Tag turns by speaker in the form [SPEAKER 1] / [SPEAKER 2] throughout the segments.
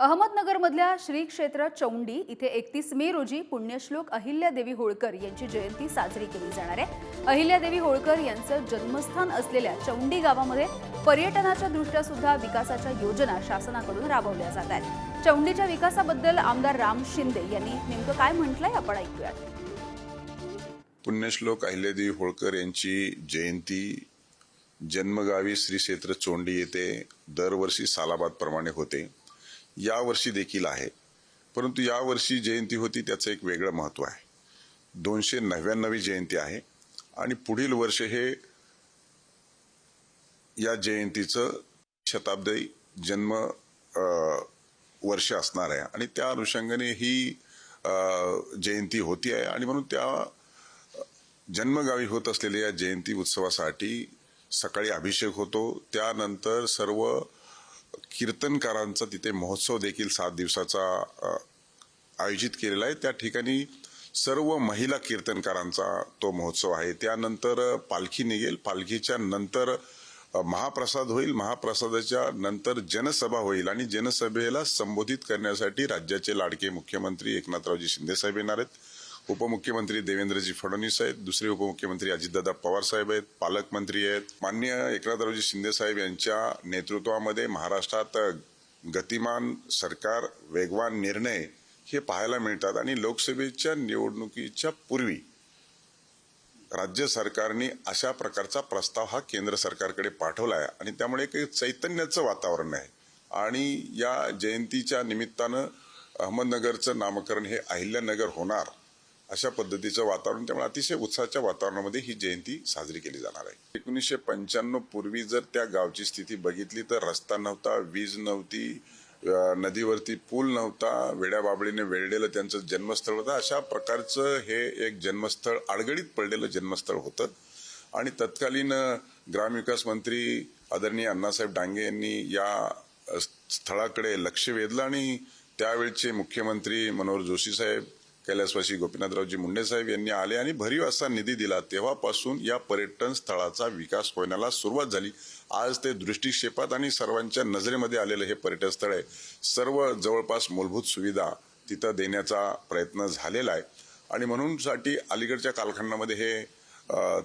[SPEAKER 1] अहमदनगरमधल्या श्री क्षेत्र चौंडी इथे एकतीस मे रोजी पुण्यश्लोक अहिल्यादेवी होळकर यांची जयंती साजरी केली जाणार आहे. अहिल्यादेवी होळकर यांचं जन्मस्थान असलेल्या चौंडी गावामध्ये पर्यटनाच्या दृष्ट्या सुद्धा विकासाच्या योजना शासनाकडून राबवल्या जात आहेत. चौंडीच्या विकासाबद्दल आमदार राम शिंदे यांनी नेमकं काय म्हटलंय आपण ऐकूयात.
[SPEAKER 2] पुण्यश्लोक अहिल्यादेवी होळकर यांची जयंती जन्मगावी श्री क्षेत्र चोंडी येथे दरवर्षी सालाबाद प्रमाणे होते. यावर्षी देखील आहे. परंतु यावर्षी जयंती होती त्याचं एक वेगळं महत्त्व आहे. दोनशे नव्याण्णवी जयंती आहे आणि पुढील वर्ष हे या जयंतीचं शताब्दी जन्म वर्ष असणार आहे. आणि त्या अनुषंगाने ही जयंती होती आहे. आणि म्हणून त्या जन्मगावी होत असलेल्या या जयंती उत्सवासाठी सकाळी अभिषेक होतो. त्यानंतर सर्व कीर्तनकारांचा तिथे महोत्सव देखील सात दिवसाचा आयोजित केलेला आहे. त्या ठिकाणी सर्व महिला कीर्तनकारांचा तो महोत्सव आहे. त्यानंतर पालखी निघेल. पालखीच्या नंतर महाप्रसाद होईल. महाप्रसादाच्या नंतर जनसभा होईल आणि जनसभेला संबोधित करण्यासाठी राज्याचे लाडके मुख्यमंत्री एकनाथरावजी शिंदेसाहेब येणार आहेत. उपमुख्यमंत्री देवेंद्रजी फडणवीस आहेत. दुसरे उपमुख्यमंत्री अजितदादा पवार साहेब आहेत. पालकमंत्री आहेत. मान्य एकनाथरावजी शिंदे साहेब यांच्या नेतृत्वामध्ये महाराष्ट्रात गतिमान सरकार वेगवान निर्णय हे पाहायला मिळतात आणि लोकसभेच्या निवडणुकीच्या पूर्वी राज्य सरकारने अशा प्रकारचा प्रस्ताव हा केंद्र सरकारकडे पाठवला आहे आणि त्यामुळे एक चैतन्याचं वातावरण आहे. आणि या जयंतीच्या निमित्तानं अहमदनगरचं नामकरण हे अहिल्यानगर होणार. अशा पद्धतीचं वातावरण त्यामुळे अतिशय उत्साहाच्या वातावरणामध्ये ही जयंती साजरी केली जाणार आहे. एकोणीसशे पंच्याण्णव पूर्वी जर त्या गावची स्थिती बघितली तर रस्ता नव्हता वीज नव्हती नदीवरती पूल नव्हता वेड्या बाबळीने वेढलेलं त्यांचं जन्मस्थळ होतं. अशा प्रकारचं हे एक जन्मस्थळ अडगडीत पडलेलं जन्मस्थळ होतं. आणि तत्कालीन ग्रामविकास मंत्री आदरणीय अण्णासाहेब डांगे यांनी या स्थळाकडे लक्ष वेधलं आणि त्यावेळचे मुख्यमंत्री मनोहर जोशी साहेब कैलासवासी गोपीनाथरावजी मुंडे साहेब यांनी आले आणि भरीव असा निधी दिला. तेव्हापासून या पर्यटन स्थळाचा विकास होण्याला सुरुवात झाली. आज ते दृष्टिक्षेपात आणि सर्वांच्या नजरेमध्ये आलेलं हे पर्यटन स्थळ आहे. सर्व जवळपास मूलभूत सुविधा तिथं देण्याचा प्रयत्न झालेला आहे. आणि म्हणूनसाठी अलीकडच्या कालखंडामध्ये हे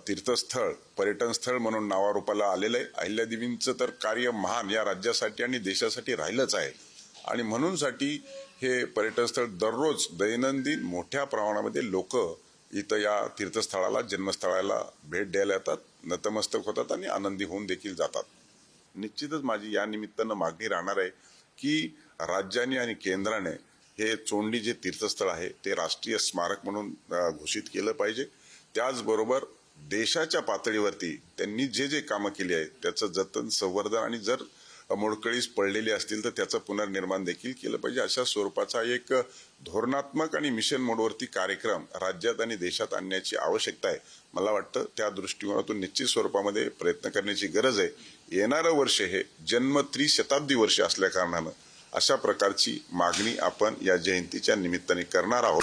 [SPEAKER 2] तीर्थस्थळ पर्यटन स्थळ म्हणून नावारूपाला आलेलं आहे. अहिल्यादेवींचं तर कार्य महान या राज्यासाठी आणि देशासाठी राहिलंच आहे. आणि म्हणूनसाठी हे पर्यटनस्थळ दररोज दैनंदिन मोठ्या प्रमाणामध्ये लोक इथं या तीर्थस्थळाला जन्मस्थळाला भेट द्यायला येतात नतमस्तक होतात आणि आनंदी होऊन देखील जातात. निश्चितच माझी या निमित्तानं मागणी राहणार आहे की राज्याने आणि केंद्राने हे चोंडी जे तीर्थस्थळ आहे ते राष्ट्रीय स्मारक म्हणून घोषित केलं पाहिजे. त्याचबरोबर देशाच्या पातळीवरती त्यांनी जे जे कामं केली आहेत त्याचं जतन संवर्धन आणि जर मोडकळीस पडलेली असतील तर त्याचं पुनर्निर्माण देखील केलं पाहिजे. अशा स्वरूपाचा एक धोरणात्मक आणि मिशन मोडवरती कार्यक्रम राज्यात आणि देशात आणण्याची आवश्यकता आहे. मला वाटतं त्या दृष्टिकोनातून निश्चित स्वरूपामध्ये प्रयत्न करण्याची गरज आहे. येणारं वर्ष हे जन्म त्रिशताब्दी वर्ष असल्या कारणानं अशा प्रकारची मागणी आपण या जयंतीच्या निमित्ताने करणार आहोत.